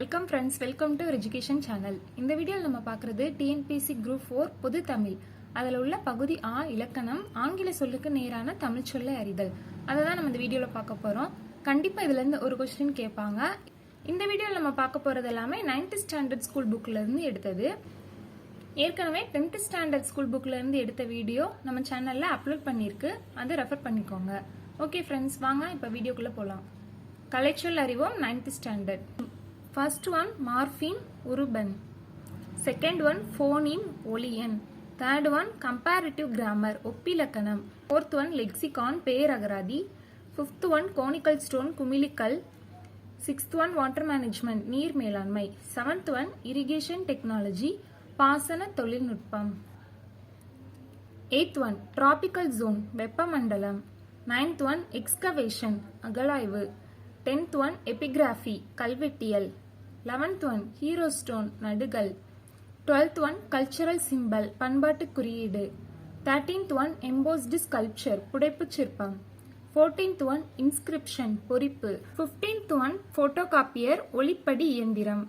Welcome friends welcome to education channel இந்த வீடியோவில் நம்ம பார்க்குறது டிஎன்பிசி குரூப் ஃபோர் பொது தமிழ். அதில் உள்ள பகுதி ஆ இலக்கணம் ஆங்கில சொல்லுக்கு நேரான தமிழ் சொல்லை அறிதல். அதை தான் நம்ம இந்த வீடியோவில் பார்க்க போகிறோம் கண்டிப்பாக இதுலேருந்து ஒரு கொஸ்டின் கேட்பாங்க. இந்த வீடியோவில் நம்ம பார்க்க போகிறது எல்லாமே நைன்த் ஸ்டாண்டர்ட் ஸ்கூல் புக்லேருந்து எடுத்தது. ஏற்கனவே டென்த் ஸ்டாண்டர்ட் ஸ்கூல் புக்லேருந்து எடுத்த வீடியோ நம்ம சேனலில் அப்லோட் பண்ணியிருக்கு. அதை ரெஃபர் பண்ணிக்கோங்க. ஓகே ஃப்ரெண்ட்ஸ் வாங்க இப்போ வீடியோக்குள்ளே போகலாம் கலைச்சொல் அறிவோம் ninth standard first one morpheme உருபன் second one phoneme ஒலியன் தேர்ட் ஒன் கம்பேரிட்டிவ் கிராமர் ஒப்பிலக்கணம் ஃபோர்த் ஒன் லெக்சிகான் பேரகராதி ஃபிஃப்த் ஒன் கோனிக்கல் ஸ்டோன் குமிழிக்கல் சிக்ஸ்த் ஒன் வாட்டர் மேனேஜ்மெண்ட் நீர் மேலாண்மை செவன்த் ஒன் இரிகேஷன் டெக்னாலஜி பாசன தொழில்நுட்பம் எயித் ஒன் டிராபிக்கல் ஜோன் வெப்பமண்டலம் ninth one excavation அகழாய்வு டென்த் ஒன் எபிகிராஃபி கல்வெட்டியல் லெவன்த் ஒன் ஹீரோ ஸ்டோன் நடுகள் டுவெல்த் ஒன் கல்ச்சரல் சிம்பல் பண்பாட்டு குறியீடு. தேர்டீன்த் ஒன் எம்போஸ்டு ஸ்கல்ப்சர் புடைப்புச் சிற்பம். ஃபோர்டீன்த் ஒன் இன்ஸ்கிரிப்ஷன் பொறிப்பு. ஃபிஃப்டீன்த் ஒன் ஃபோட்டோகாப்பியர் ஒளிப்படி இயந்திரம்.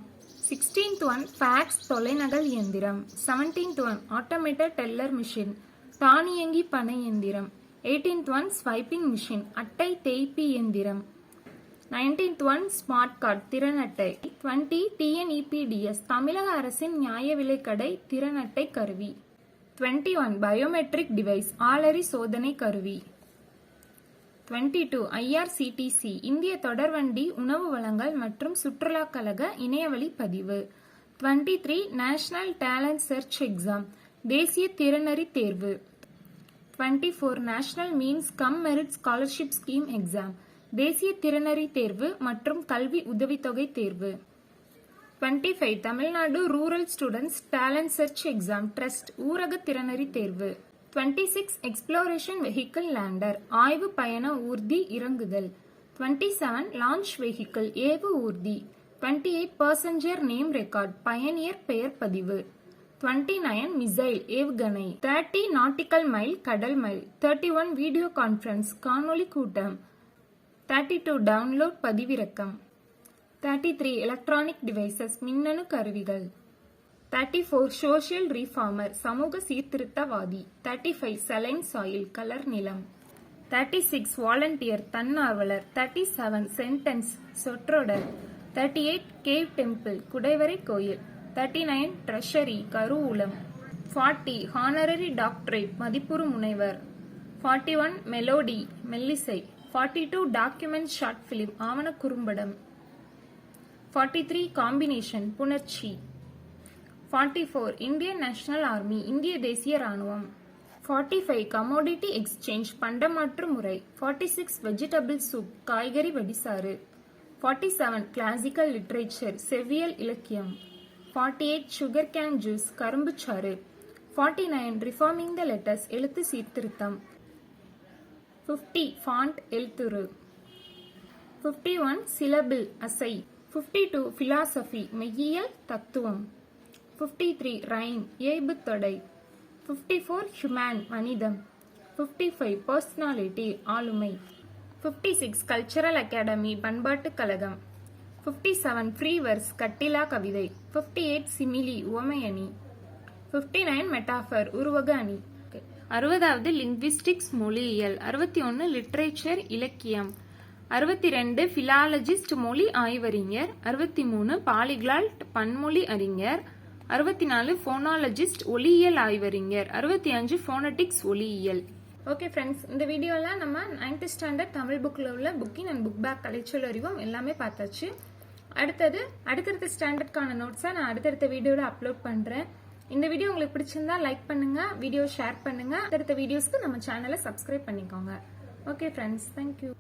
சிக்ஸ்டீன்த் ஒன் ஃபேக்ஸ் தொலைநகல் இயந்திரம். Seventeenth one automated teller machine தானியங்கி பனை இயந்திரம். எயிட்டீன்த் ஒன் ஸ்வைப்பிங் மிஷின் அட்டை தேய்ப்பி இயந்திரம். நைன்டீன்த் ஒன் ஸ்மார்ட் கார்டு திறன் அட்டை டுவெண்ட்டி டிஎன்இபிடிஎஸ் தமிழக அரசின் நியாய விலைக்கடை திறன் அட்டை கருவி. டுவெண்ட்டி ஒன் பயோமெட்ரிக் டிவைஸ் ஆளறி சோதனை கருவி. டுவெண்ட்டி டூ ஐஆர்சிடிசி இந்திய தொடர்வண்டி உணவு வழங்கல் மற்றும் சுற்றுலா கழக இணையவழி பதிவு. Twenty three national talent search exam தேசிய திறனறி தேர்வு. Twenty four national means cum merit scholarship scheme exam தேசிய திறனறி தேர்வு மற்றும் கல்வி உதவித்தொகை தேர்வு. Twenty five Tamil Nadu rural students talent search exam TRUST ஊரக திறனறி தேர்வு. Twenty six exploration vehicle lander ஆய்வு பயண ஊர்தி இறங்குதல். டுவெண்ட்டி செவன் லான்ச் வெஹிக்கிள் ஏவு ஊர்தி. Twenty eight passenger name record பயணியர் பெயர் பதிவு. டுவெண்ட்டி நைன் மிசைல் ஏவுகணை. தேர்ட்டி நாட்டிக்கல் மைல் கடல் mile thirty one video conference காணொலி கூட்டம். தேர்ட்டி டூ டவுன்லோட் பதிவிறக்கம். தேர்ட்டி த்ரீ எலக்ட்ரானிக் டிவைசஸ் மின்னணு கருவிகள். தேர்ட்டி ஃபோர் சோஷியல் ரீஃபார்மர் சமூக சீர்திருத்தவாதி. தேர்ட்டி ஃபைவ் செலைன் சாயில் கலர் நிலம். தேர்ட்டி சிக்ஸ் வாலண்டியர் தன்னார்வலர். தேர்ட்டி செவன் சென்டென்ஸ் சொற்றொடர். தேர்ட்டி எயிட் கேவ் டெம்பிள் குடைவரை கோயில். தேர்ட்டி நைன் ட்ரெஷரி கருவூலம். ஃபார்ட்டி ஹானரரி டாக்டரேட் மதிப்புறு முனைவர். ஃபார்ட்டி ஒன் மெலோடி மெல்லிசை forty two document short film ஆவண குறும்படம் ஃபார்ட்டி த்ரீ காம்பினேஷன் புணர்ச்சி forty four Indian national army இந்திய தேசிய ராணுவம் ஃபார்ட்டி ஃபைவ் கமோடிட்டி எக்ஸ்சேஞ்ச் பண்டமாற்று முறை ஃபார்ட்டி சிக்ஸ் வெஜிடபிள் சூப் காய்கறி வடிசாறு ஃபார்ட்டி செவன் கிளாசிக்கல் லிட்ரேச்சர் செவ்வியல் இலக்கியம் forty eight sugar cane juice கரும்புச்சாறு forty nine reforming the letters எழுத்து சீர்திருத்தம் ஃபிஃப்டி ஃபாண்ட் எழுத்துரு. ஃபிஃப்டி ஒன் சிலபிள் அசை. ஃபிஃப்டி டூ ஃபிலாசபி மெய்யியல் தத்துவம். ஃபிஃப்டி த்ரீ ரைன் ஏய்பு தொடை. ஃபிஃப்டி ஃபோர் ஹியூமன் மனிதம். ஃபிஃப்டி ஃபைவ் பர்சனாலிட்டி ஆளுமை. ஃபிஃப்டி சிக்ஸ் கல்ச்சரல் அகாடமி பண்பாட்டுக் கழகம். ஃபிஃப்டி செவன் ஃப்ரீவர்ஸ் கட்டிலா கவிதை. ஃபிஃப்டி எயிட் சிமிலி உவமையணி. ஃபிஃப்டி நைன் மெட்டாஃபர் உருவக அணி. அறுபதாவது லிங்விஸ்டிக்ஸ் மொழியியல். அறுபத்தி ஒன்று லிட்ரேச்சர் இலக்கியம். அறுபத்தி ரெண்டு ஃபிலாலஜிஸ்ட் மொழி ஆய்வறிஞர். அறுபத்தி மூணு பாலிகிளால்ட் பன்மொழி அறிஞர். அறுபத்தி நாலு ஃபோனாலஜிஸ்ட் ஒலியியல் ஆய்வறிஞர். அறுபத்தி அஞ்சு ஃபோனட்டிக்ஸ் ஒலியியல் ஓகே ஃப்ரெண்ட்ஸ் இந்த வீடியோவில் நம்ம நைன்த் ஸ்டாண்டர்ட் தமிழ் புக்கில் உள்ள புக்கிங் அண்ட் புக் பேக் கலைச்சொல் அறிவோம் எல்லாமே பார்த்தாச்சு. அடுத்தது அடுத்தடுத்த ஸ்டாண்டர்ட்கான நோட்ஸை நான் அடுத்தடுத்த வீடியோவில் அப்லோட் பண்ணுறேன் இந்த வீடியோ உங்களுக்கு பிடிச்சிருந்தா லைக் பண்ணுங்க வீடியோ ஷேர் பண்ணுங்க. அடுத்த வீடியோஸ்க்கு நம்ம சேனலை சப்ஸ்கிரைப் பண்ணிக்கோங்க. Okay friends thank you